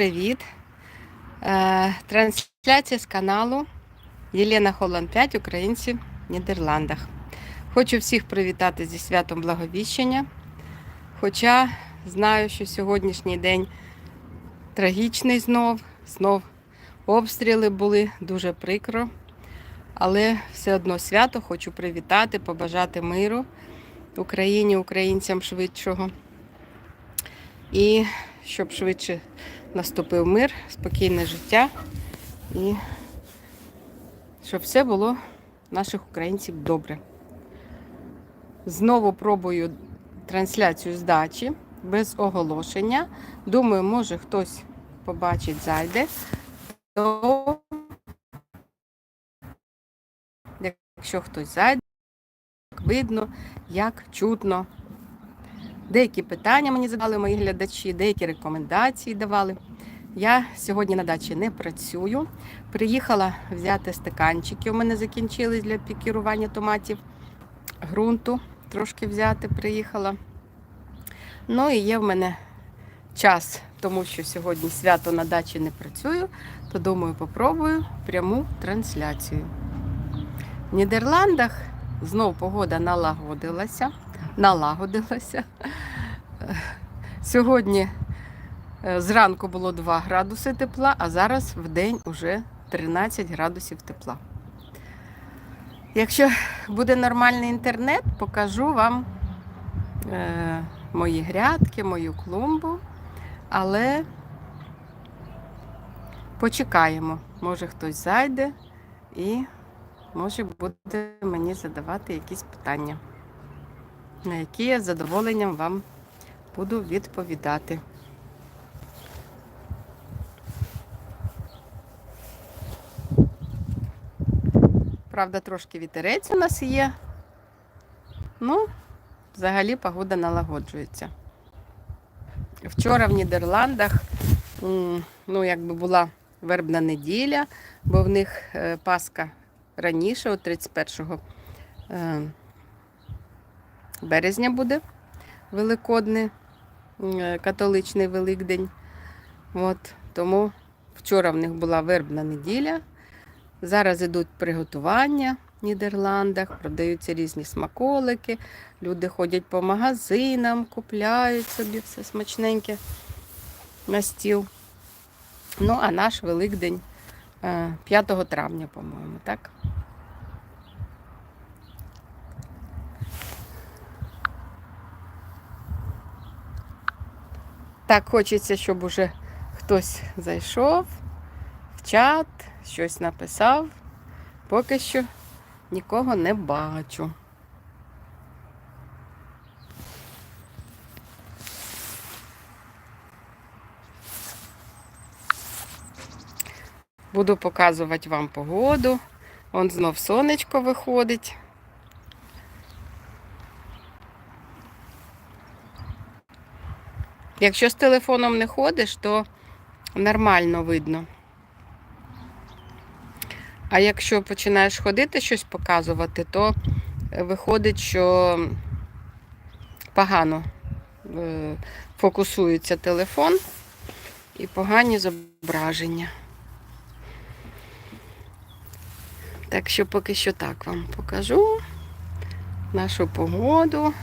привіт! Е, Трансляція з каналу Єлена Холланд 5 Українці в Нідерландах. Хочу всіх привітати зі святом Благовіщення. Хоча знаю, що сьогоднішній день трагічний знов, знов обстріли були дуже прикро. Але все одно свято хочу привітати, побажати миру Україні, українцям швидшого. І щоб швидше наступив мир, спокійне життя і щоб все було наших українців добре. Знову пробую трансляцію з дачі без оголошення. Думаю, може хтось побачить, зайде. То якщо хтось зайде, видно, як чутно. Деякі питання мені задали мої глядачі, деякі рекомендації давали. Я сьогодні на дачі не працюю. Приїхала взяти стаканчики. У мене закінчились для пікірування томатів. Грунту трошки взяти приїхала. Ну і є в мене час, тому що сьогодні свято на дачі не працюю, то думаю, попробую пряму трансляцію. В Нідерландах знов погода налагодилася налагодилася. Сьогодні е, зранку було 2 градуси тепла, а зараз в день вже 13 градусів тепла. Якщо буде нормальний інтернет, покажу вам е, мої грядки, мою клумбу, але почекаємо, може хтось зайде і може буде мені задавати якісь питання на які я з задоволенням вам буду відповідати. Правда, трошки вітерець у нас є. Ну, взагалі погода налагоджується. Вчора в Нідерландах, ну, якби була вербна неділя, бо в них е, Пасха раніше, от 31 березня буде Великодний, е, католичний Великдень. От, Тому вчора в них була вербна неділя. Зараз йдуть приготування в Нідерландах, продаються різні смаколики. Люди ходять по магазинам, купляють собі все смачненьке на стіл. Ну, а наш Великдень 5 е, травня, по-моєму, так? Так хочеться, щоб уже хтось зайшов чат, щось написав. Поки що нікого не бачу. Буду показувати вам погоду. Он знов сонечко виходить. Якщо з телефоном не ходиш, то нормально видно. А якщо починаєш ходити щось показувати, то виходить, що погано е, фокусується телефон і погані зображення. Так що поки що так вам покажу нашу погоду.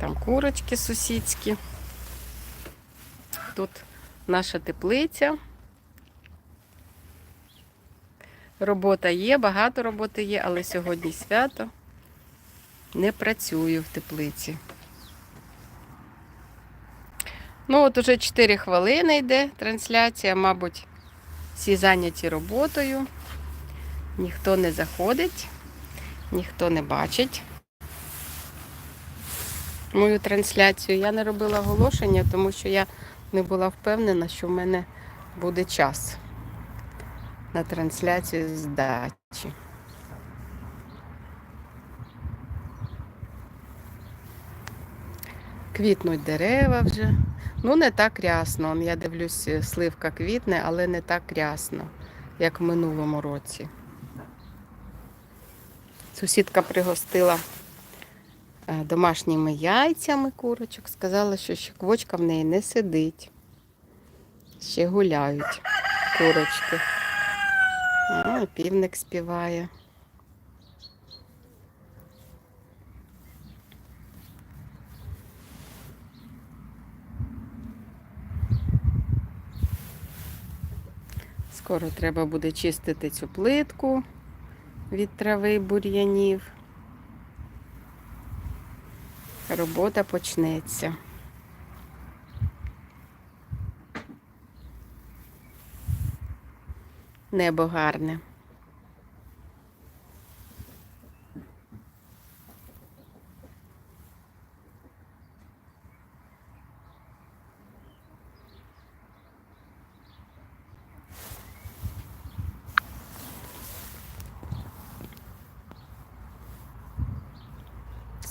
Там курочки сусідські. Тут наша теплиця. Робота є, багато роботи є, але сьогодні свято не працюю в теплиці. Ну, от уже 4 хвилини йде трансляція, мабуть, всі зайняті роботою. Ніхто не заходить, ніхто не бачить мою трансляцію. Я не робила оголошення, тому що я не була впевнена, що в мене буде час на трансляцію з дачі. Квітнуть дерева вже. Ну, не так рясно. Я дивлюсь, сливка квітне, але не так рясно, як в минулому році. Сусідка пригостила е, домашніми яйцями курочок. Сказала, що ще квочка в неї не сидить. Ще гуляють курочки. І півник співає. Скоро треба буде чистити цю плитку від трави бур'янів. Робота почнеться. Небо гарне.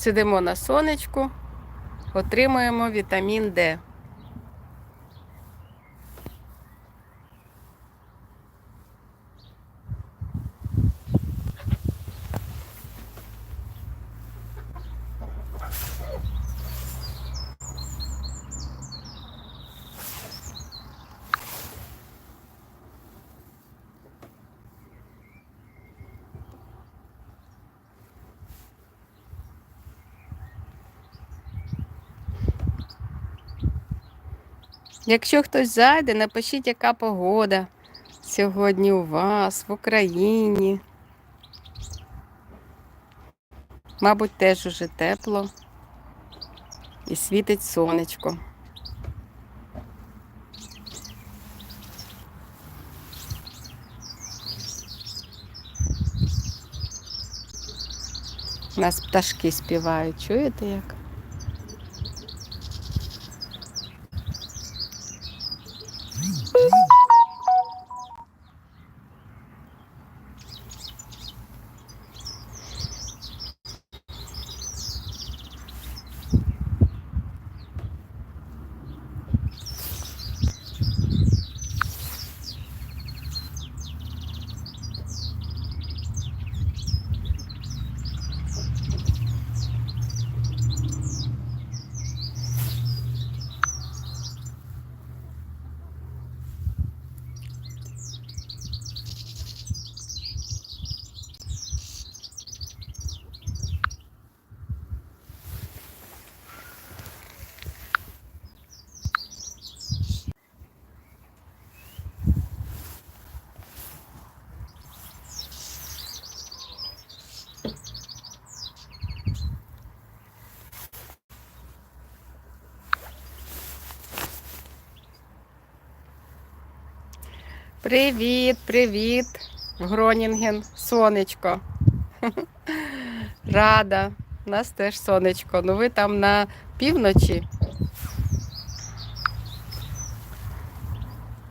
Сидимо на сонечку, отримуємо вітамін Д. Якщо хтось зайде, напишіть, яка погода сьогодні у вас в Україні. Мабуть, теж уже тепло і світить сонечко. У нас пташки співають, чуєте як? Привіт, привіт, Гронінген, сонечко. Рада. У нас теж сонечко. Ну ви там на півночі.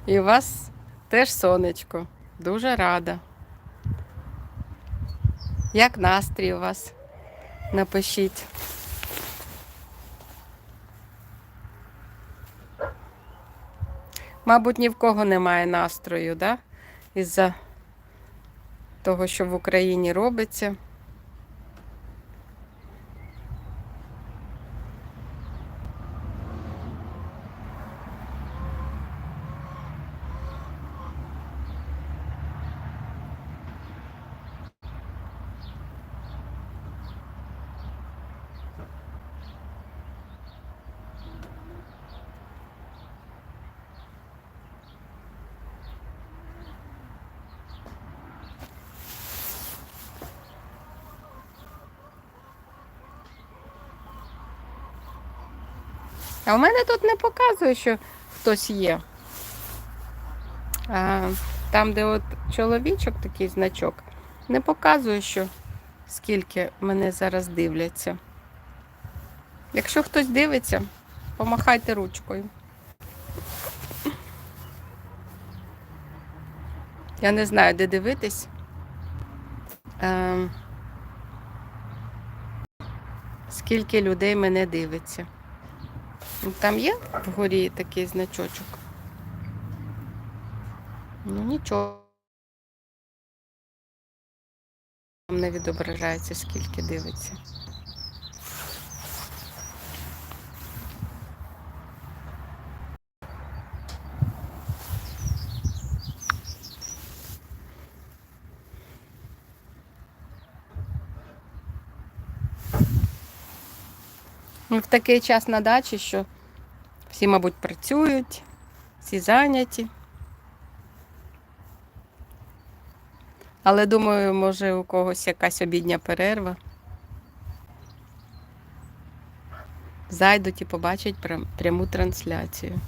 І у вас теж сонечко. Дуже рада. Як настрій у вас? Напишіть. Мабуть, ні в кого немає настрою, да? Із-за того, що в Україні робиться. А у мене тут не показує, що хтось є. А, там, де от чоловічок, такий значок, не показує, що скільки мене зараз дивляться. Якщо хтось дивиться, помахайте ручкою. Я не знаю, де дивитись. Скільки людей мене дивиться. Там є вгорі такий значочок. Ну нічого. Там не відображається, скільки дивиться. В такий час на дачі, що всі, мабуть, працюють, всі зайняті. Але думаю, може у когось якась обідня перерва. Зайдуть і побачать пряму трансляцію.